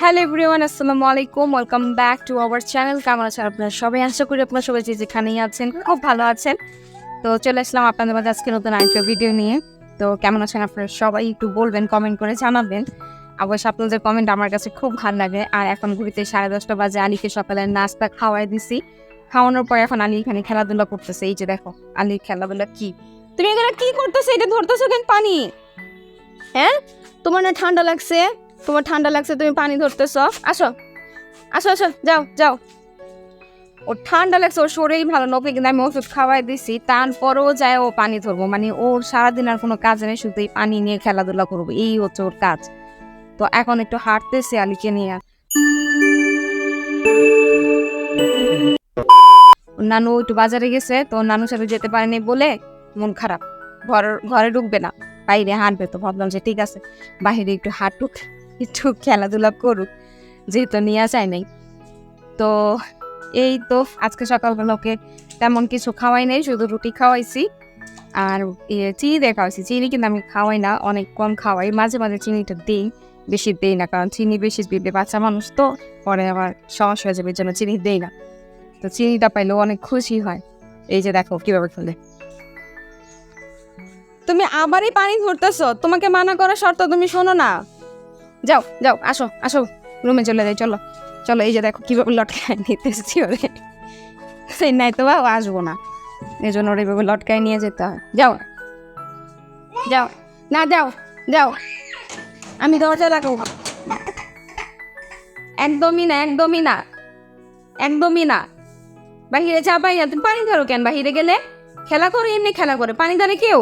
Hello everyone, আসসালামু আলাইকুম। Welcome back to our channel কেমন আছেন আপনারা? সবাই আশা করি আপনারা সবাই যেখানেই আছেন, খুব ভালো আছেন। তো চলে আসলাম আপনাদের মাঝে আজকে নতুন আরেকটা ভিডিও নিয়ে। তো কেমন আছেন আপনারা সবাই একটু বলবেন কমেন্ট করে জানাবেন। অবশ্য আপনাদের কমেন্ট আমার কাছে খুব ভালো লাগে। আর এখন ঘুরিতে সাড়ে দশটা বাজে, আলীকে সকালে নাস্তা খাওয়াই দিছি। খাওয়ানোর পর এখন আলী এখানে খেলাধুলা করতেছে। এই যে দেখো আলীর খেলাধুলা কি? তুমি এখানে কি করতেছো? এটা ধরতেছো কেন পানি? হ্যাঁ? তোমার না ঠান্ডা লাগছে? তোমার ঠান্ডা লাগছে, তুমি পানি ধরতেছ। আসো। আসো আসো, যাও যাও। ওর ঠান্ডা লাগছে, ওর শরীর ভালো নকে কিন্তু আমি ওষুধ খাওয়াই দিছি। তারপরেও যায় ও পানি ধরবো। মানে ওর সারাদিন আর কোনো কাজ নেই, শুধু এই পানি নিয়ে খেলাধুলা করব। এই হচ্ছে ওর কাজ। তো এখন একটু হাঁটতেছে আলিকে নিয়ে। নানু একটু বাজারে গেছে, তো নানুর সাথে যেতে পারেনি বলে মন খারাপ। ঘর ঘরে ঢুকবে না। বাইরে হাঁটবে, তো ভাবলাম যে ঠিক আছে, বাইরে একটু হাঁটুক। একটু খেলাধুলা করুক, যেহেতু নিয়ে যায় নাই। তো এই তো আজকে সকালবেলা ওকে তেমন কিছু খাওয়াই নাই, শুধু রুটি খাওয়াইছি আর চিনি দিয়ে খাওয়াইছি। চিনি কিন্তু আমি খাওয়াই না, অনেক কম খাওয়াই। মাঝে মাঝে চিনিটা দিই, বেশি দেই না, কারণ চিনি বেশি দিলে বাচ্চা মানুষ তো, পরে আবার সমস্যা হয়ে যাবে জন্য চিনি দেই না। তো চিনিটা পাইলেও অনেক খুশি হয়। এই যে দেখো কীভাবে খেলে। তুমি আবারই পানি ধরতেছ, তোমাকে মানা করার শর্ত তুমি শোনো না। যাও যাও, আসো আসো। রুমে চলে যাই, চলো। চলো, এই যে দেখো কীভাবে লটকায় নিতেছি ওরে। সেই নাই তো বাবা আসব না। এই জন্য ওর এইভাবে লটকায় নিয়ে যেতে হয়। যাও। যাও। না, যাও যাও। আমি দরজা লাগাবো। একদমই না একদমই না। একদমই না। বাহিরে যা বাইরে তুমি পানি ধরো কেন? বাহিরে গেলে খেলা করে, এমনি খেলা করে। পানি ধরে কেউ?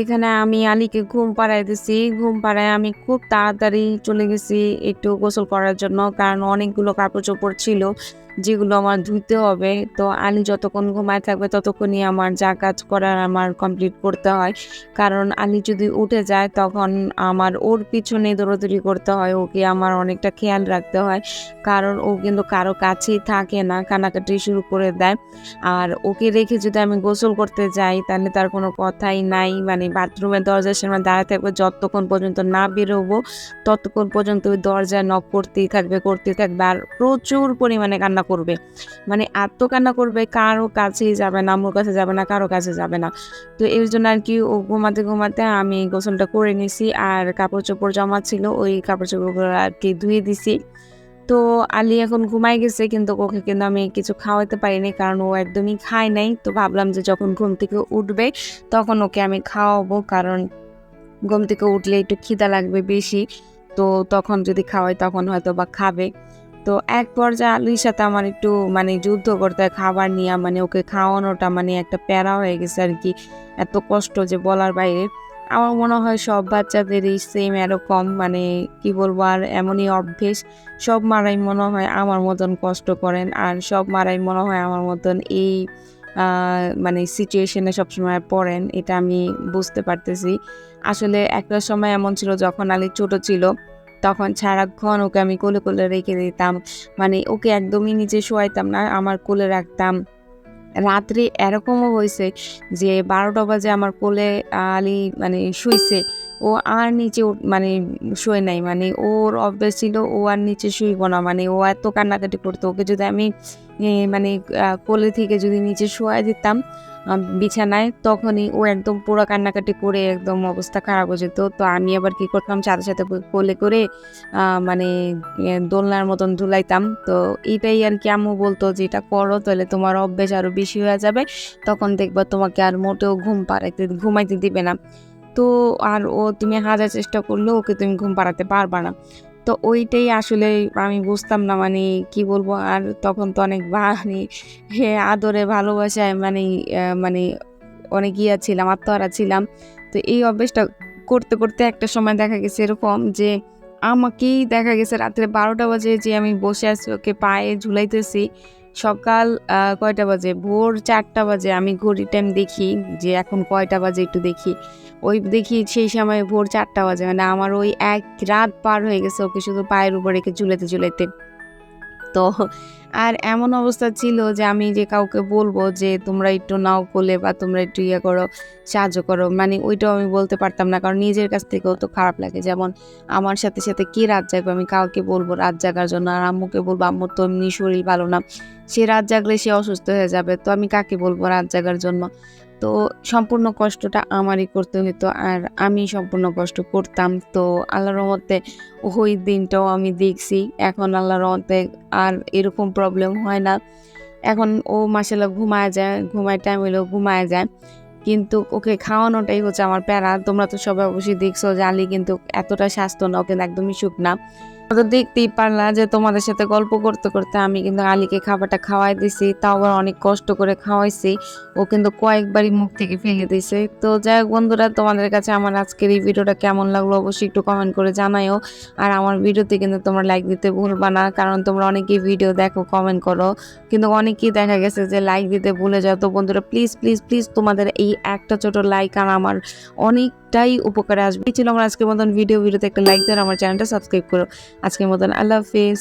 এখানে আমি আলীকে ঘুম পাড়াই দিছি। ঘুম পাড়ায় আমি খুব তাড়াতাড়ি চলে গেছি একটু গোসল করার জন্য, কারণ অনেকগুলো কাপড় চোপড় ছিল। যেগুলো আমার ধুইতে হবে। তো আলী যতক্ষণ ঘুমায় থাকবে ততক্ষণই আমার যা কাজ করার আমার কমপ্লিট করতে হয়। কারণ আলী যদি উঠে যায় তখন আমার ওর পিছনে দৌড়াদৌড়ি করতে হয়। ওকে আমার অনেকটা খেয়াল রাখতে হয়। কারণ ও কিন্তু কারও কাছেই থাকে না কানাকাটি শুরু করে দেয়। আর ওকে রেখে যদি আমি গোসল করতে যাই তাহলে তার কোনো কথাই নাই। মানে বাথরুমের দরজার সামনে দাঁড়ায় থাকবে। যতক্ষণ পর্যন্ত না বেরোবো ততক্ষণ পর্যন্ত ওই দরজায় নক করতেই থাকবে করতেই থাকবে। আর প্রচুর পরিমাণে কান্না করবে। মানে কান্না করবে, কারও কাছেই যাবে না, আমার কাছে যাবে না, কারও কাছে যাবে না। তো এর জন্য আর কি ও ঘুমাতে ঘুমাতে আমি গোসলটা করে নিছি আর কাপড় চোপড় জমা ছিল, ওই কাপড় চোপড়গুলো আর কি ধুয়ে দিছি। তো আলী এখন ঘুমাই গেছে, কিন্তু ওকে কিন্তু আমি কিছু খাওয়াতে পারিনি, কারণ ও একদমই খায় নাই। তো ভাবলাম যে যখন ঘুম থেকে উঠবে, তখন ওকে আমি খাওয়াবো, কারণ ঘুম থেকে উঠলে একটু খিদা লাগবে বেশি। তো তখন যদি খাওয়াই তখন হয়তো বা খাবে। তো এক পর্যায়ে আলুর সাথে আমার একটু মানে যুদ্ধ করতে হয়, খাবার নিয়ে মানে ওকে খাওয়ানোটা মানে একটা প্যারা হয়ে গেছে আর কি, এত কষ্ট যে বলার বাইরে। আমার মনে হয় সব বাচ্চাদেরই সেম এরকম মানে কি বলব, আর এমনই অভ্যেস। সব মারাই মনে হয় আমার মতন কষ্ট করেন, আর সব মারাই মনে হয় আমার মতন এই মানে সিচুয়েশনে সবসময় পড়েন, এটা আমি বুঝতে পারতেছি। আসলে একটা সময় এমন ছিল যখন আলী ছোট ছিল তখন সারাক্ষণ ওকে আমি কোলে কোলে রেখে দিতাম। মানে ওকে একদমই নিচে শোয়াইতাম না, আমার কোলে রাখতাম। রাত্রে এরকমও হয়েছে যে বারোটা বাজে আমার কোলে আলি মানে শুইছে, ও আর নিচে মানে শুয়ে নাই। মানে ওর অভ্যাস ছিল ও আর নিচে শুইব না। মানে ও এত কান্নাকাটি করতো, ওকে যদি আমি মানে কোলে থেকে যদি নিচে শোয়াই দিতাম বিছানায় তখনই ও একদম পুরো কান্নাকাটি করে একদম অবস্থা খারাপ হয়ে যেত। তো আমি আবার কি করতাম, সাথে সাথে কোলে করে মানে দোলনার মতন ঝুলাইতাম তো এটাই আর কি আম্মু বলতো যে, এটা করো, তাহলে তোমার অভ্যেস আরও বেশি হয়ে যাবে। তখন দেখবা তোমাকে আর মোটেও ঘুম পাড়াইতে, ঘুমাইতে দিবে না। তো আর ও তুমি হাজার চেষ্টা করলেও ওকে তুমি ঘুম পাড়াতে পারবা না। তো ওইটাই আসলে আমি বুঝতাম না মানে কি বলব? আর তখন তো অনেক মানে হে, আদরে ভালোবাসায় মানে মানে অনেক ইয়া ছিলাম, আত্মহারা ছিলাম। তো এই অভ্যেসটা করতে করতে একটা সময় দেখা গেছে এরকম যে, আমাকেই দেখা গেছে রাত্রে বারোটা বাজে যে আমি বসে আছি, ওকে পায়ে ঝুলাইতেছি। সকাল কয়টা বাজে? ভোর চারটা বাজে। আমি ঘড়ি টাইম দেখি যে এখন কয়টা বাজে একটু দেখি। ওই দেখি সেই সময় ভোর চারটা বাজে। মানে আমার ওই এক রাত পার হয়ে গেছে ওকে শুধু পায়ের উপরে রেখে ঝুলেতে ঝুলেতে। তো আর এমন অবস্থা ছিল যে আমি যে কাউকে বলব যে তোমরা একটু নাও কোলে বা তোমরা একটু ইয়ে করো, সাহায্য করো মানে ওইটাও আমি বলতে পারতাম না। কারণ নিজের কাছ থেকেও তো খারাপ লাগে। যেমন আমার সাথে সাথে কি রাত জাগবে? আমি কাউকে বলব রাত জাগার জন্য। আর আম্মুকে বলব, আম্মুর তো এমনি শরীর ভালো না। সে রাত জাগলে সে অসুস্থ হয়ে যাবে। তো আমি কাকে বলব রাত জাগার জন্য? তো সম্পূর্ণ কষ্টটা আমারই করতে হতো আর আমি সম্পূর্ণ কষ্ট করতাম। তো আল্লাহর রহমতে ওই দিনটাও আমি দেখছি। এখন আল্লাহর রহমতে আর এরকম প্রবলেম হয় না। এখন ও মাসাল্লাহ ঘুমায় যায়, ঘুমায় টাইম হলেও ঘুমায় যায়। কিন্তু ওকে খাওয়ানোটাই হচ্ছে আমার প্যারা। তোমরা তো সবাই অবশ্যই দেখছ যে কিন্তু এতটা স্বাস্থ্য না ও কিন্তু একদমই সুখ না। তো দেখতেই পারলা যে তোমাদের সাথে গল্প করতে করতে আমি কিন্তু আলীকে খাবারটা খাওয়াই দিছি, তাও আবার অনেক কষ্ট করে খাওয়াইছি। ও কিন্তু কয়েকবারই মুখ থেকে ফেলে দিয়েছে তো যাই হোক বন্ধুরা, তোমাদের কাছে আমার আজকের এই ভিডিওটা কেমন লাগল অবশ্যই একটু কমেন্ট করে জানাইও আর আমার ভিডিওতে কিন্তু তোমরা লাইক দিতে ভুলবা না, কারণ তোমরা অনেকেই ভিডিও দেখো কমেন্ট করো। কিন্তু অনেকেই দেখা গেছে যে লাইক দিতে ভুলে যাও তো বন্ধুরা প্লিজ প্লিজ প্লিজ তোমাদের এই একটা ছোট লাইক আর আমার অনেকটাই উপকারে আসবে। ছিল আমার আজকের মতন ভিডিও ভিডিওতে একটা লাইক দেন আমার চ্যানেলটা সাবস্ক্রাইব করো। আজকের মতন আল্লাহ হাফিজ।